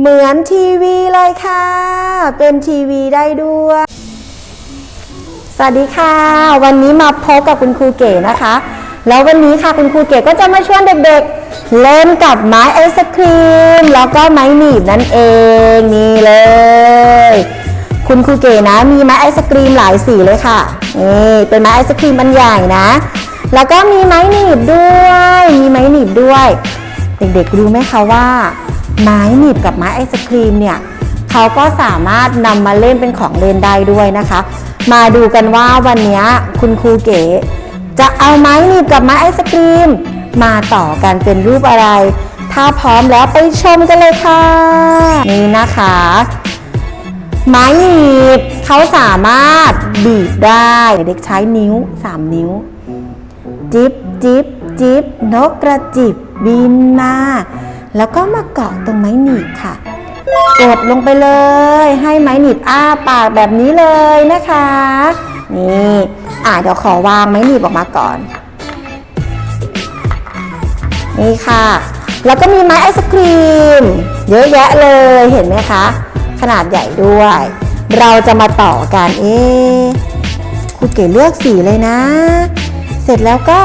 เหมือนทีวีเลยค่ะ เป็นทีวีได้ด้วย สวัสดีค่ะ วันนี้มาพบกับคุณครูเก๋นะคะ แล้ววันนี้ค่ะคุณครูเก๋ก็จะมาชวนเด็กๆ เล่นกับไม้ไอศครีม แล้วก็ไม้หนีบนั่นเองนี่เลย คุณครูเก๋นะมีไม้ไอศครีมหลายสีเลยค่ะนี่เป็นไม้ไอศครีมอันใหญ่นะ แล้วก็มีไม้หนีบด้วย มีไม้หนีบด้วย เด็กๆรู้ไหมคะว่า ไม้หนีบกับไม้ไอศครีมเนี่ยเขาก็สามารถนำมาเล่นเป็นของเล่นได้ด้วยนะคะ มาดูกันว่าวันนี้คุณครูเก๋จะเอาไม้หนีบกับไม้ไอศครีม มาต่อกันเป็นรูปอะไร ถ้าพร้อมแล้วไปชมกันเลยค่ะ นี่นะคะ ไม้หนีบเขาสามารถบีบได้เด็กใช้นิ้ว 3 นิ้ว จิบจิบจิบนกกระจิบบินมา แล้วก็มาเกาะตรงไม้หนีบค่ะ กดลงไปเลย ให้ไม้หนีบอ้าปากแบบนี้เลยนะคะ นี่อะเดี๋ยวขอวางไม้หนีบออกมาก่อน นี่ค่ะ แล้วก็มีไม้ไอศครีม เยอะแยะเลยเห็นไหมคะ ขนาดใหญ่ด้วย เราจะมาต่อกันเอ๊ครูเก๋เลือกสีเลยนะ เสร็จแล้วก็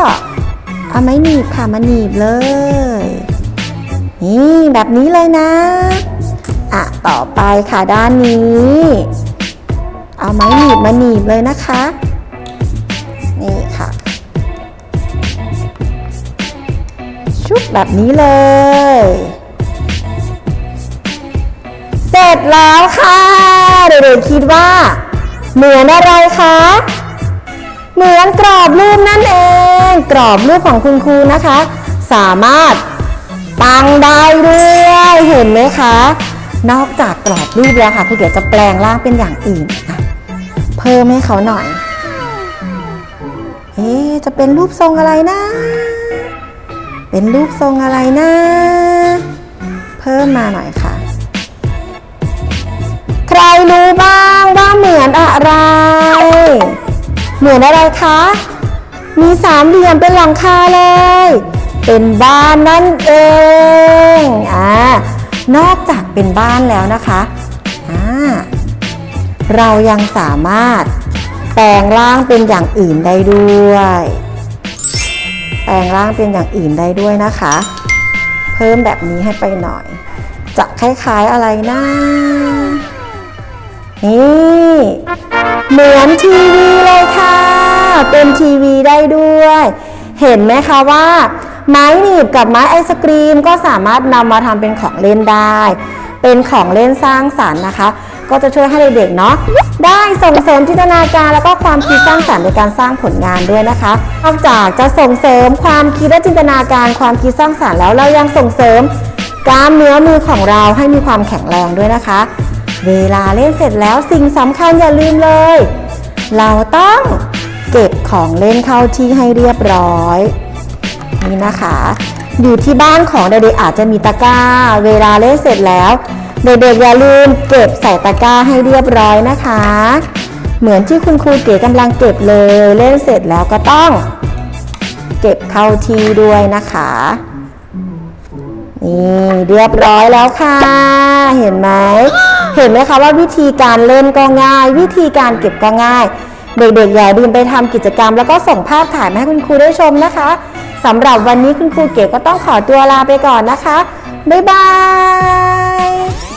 เอาไม้หนีบค่ะมาหนีบเลย นี่แบบนี้เลยนะ อะ ต่อไปค่ะด้านนี้ เอาไม้หนีบมาหนีบเลยนะคะ นี่ค่ะ ชุบแบบนี้เลย เสร็จแล้วค่ะ เด็กๆคิดว่า เหมือนอะไรคะเหมือนกรอบรูปนั่นเอง กรอบรูปของคุณครูนะคะ สามารถ ตังได้ด้วยเห็นไหมคะ นอกจากกรอบรูปแล้วค่ะครูเก๋จะแปลงร่างเป็นอย่างอื่นอะเพิ่มให้เขาหน่อย เอ๊จะเป็นรูปทรงอะไรนะ เป็นรูปทรงอะไรนะ เพิ่มมาหน่อยค่ะ ใครรู้บ้างว่าเหมือนอะไร เหมือนอะไรคะ มีสามเหลี่ยมเป็นหลังคาเลย เป็นบ้านนั่นเองอ่านอกจากเป็นบ้านแล้วนะคะอ่าเรายังสามารถแปลงร่างเป็นอย่างอื่นได้ด้วย แปลงร่างเป็นอย่างอื่นได้ด้วยนะคะ เพิ่มแบบนี้ให้ไปหน่อย จะคล้ายๆอะไรนะนี่เหมือนทีวีเลยค่ะ เป็นทีวีได้ด้วย เห็นไหมคะว่า ไม้หนีบกับไม้ไอศกรีม ก็สามารถนำมาทำเป็นของเล่นได้ เป็นของเล่นสร้างสรรค์นะคะ ก็จะช่วยให้เด็กๆเนาะได้ส่งเสริมจินตนาการแล้วก็ความคิดสร้างสรรค์ในการสร้างผลงานด้วยนะคะนอกจากจะส่งเสริมความคิดและจินตนาการความคิดสร้างสรรค์แล้วเรายังส่งเสริมกล้ามเนื้อมือของเราให้มีความแข็งแรงด้วยนะคะ เวลาเล่นเสร็จแล้วสิ่งสำคัญอย่าลืมเลย เราต้องเก็บของเล่นเข้าที่ให้เรียบร้อย นี่นะคะ อยู่ที่บ้านของเด็กๆอาจจะมีตะกร้า เวลาเล่นเสร็จแล้ว เด็กๆอย่าลืมเก็บใส่ตะกร้าให้เรียบร้อยนะคะ เหมือนที่คุณครูเก๋กำลังเก็บเลยเล่นเสร็จแล้วก็ต้อง เก็บเข้าที่ด้วยนะคะนี่เรียบร้อยแล้วค่ะ เห็นไหมเห็นไหมคะว่าวิธีการเล่นก็ง่าย วิธีการเก็บก็ง่าย เด็กๆอย่าลืมไปทำกิจกรรม แล้วก็ส่งภาพถ่ายมาให้คุณครูได้ชมนะคะ สำหรับวันนี้คุณครูเก๋ก็ต้องขอตัวลาไปก่อนนะคะ บ๊ายบาย